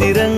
திறன்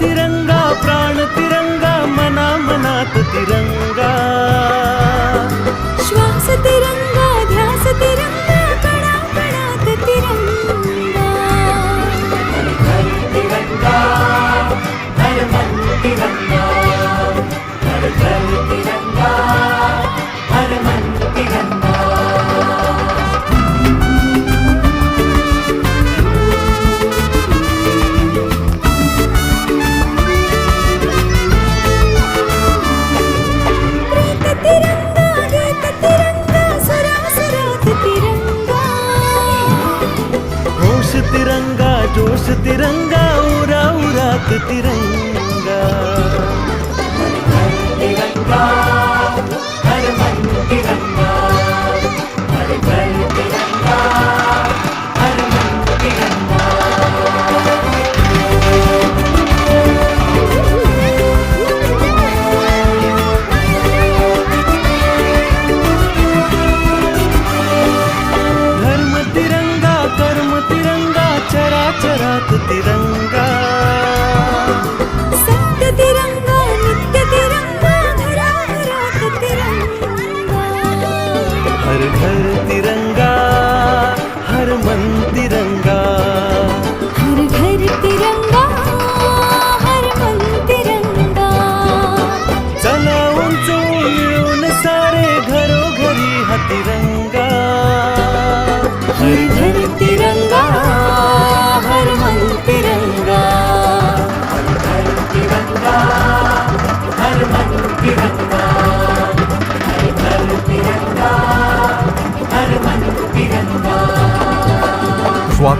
तिरंगा प्राण तिरंगा मना मनात तिरंगा. श्वास तिरंगा ध्यास तिरंगा. जोश तिरंगा जोश तिरंगा उरा उरात तिरंगा। तिरंगा।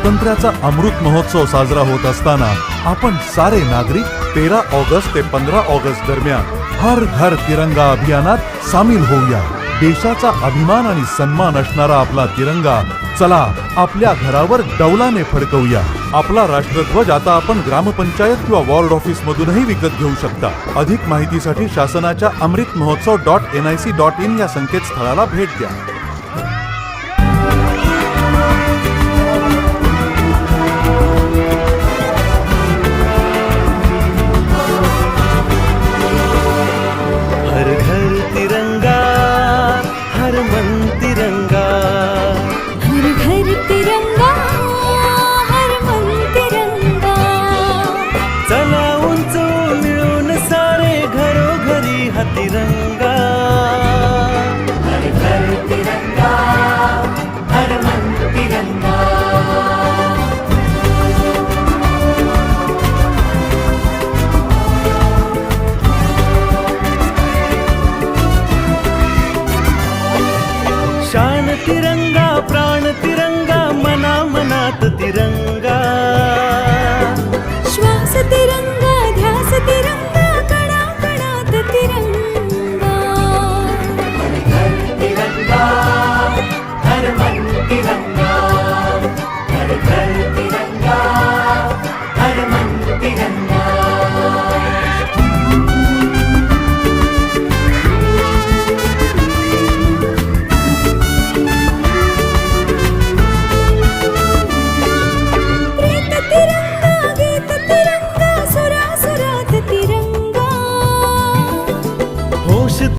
स्वातंत्र्याचा अमृत महोत्सव साजरा होत असताना आपण सारे नागरिक तेरा ऑगस्ट ते पंधरा ऑगस्ट दरम्यान हर घर तिरंगा अभियानात सामील होऊया. देशाचा अभिमान आणि सन्मान असणारा आपला तिरंगा चला आपल्या घरावर डौलाने फडकवूया. आपला राष्ट्रध्वज आता आपण ग्रामपंचायत किंवा वॉर्ड ऑफिस मधूनही विकत घेऊ शकता. अधिक माहितीसाठी शासनाच्या Amrit Mahotsav dot N I C dot in या संकेतस्थळाला भेट द्या. शान तिरंगा प्राण तिरंगा मना मनात तिरंगा. श्वास तिरंगा ध्यास तिरंगा कणा कणात तिरंगा. तिरंगा तिरंगा.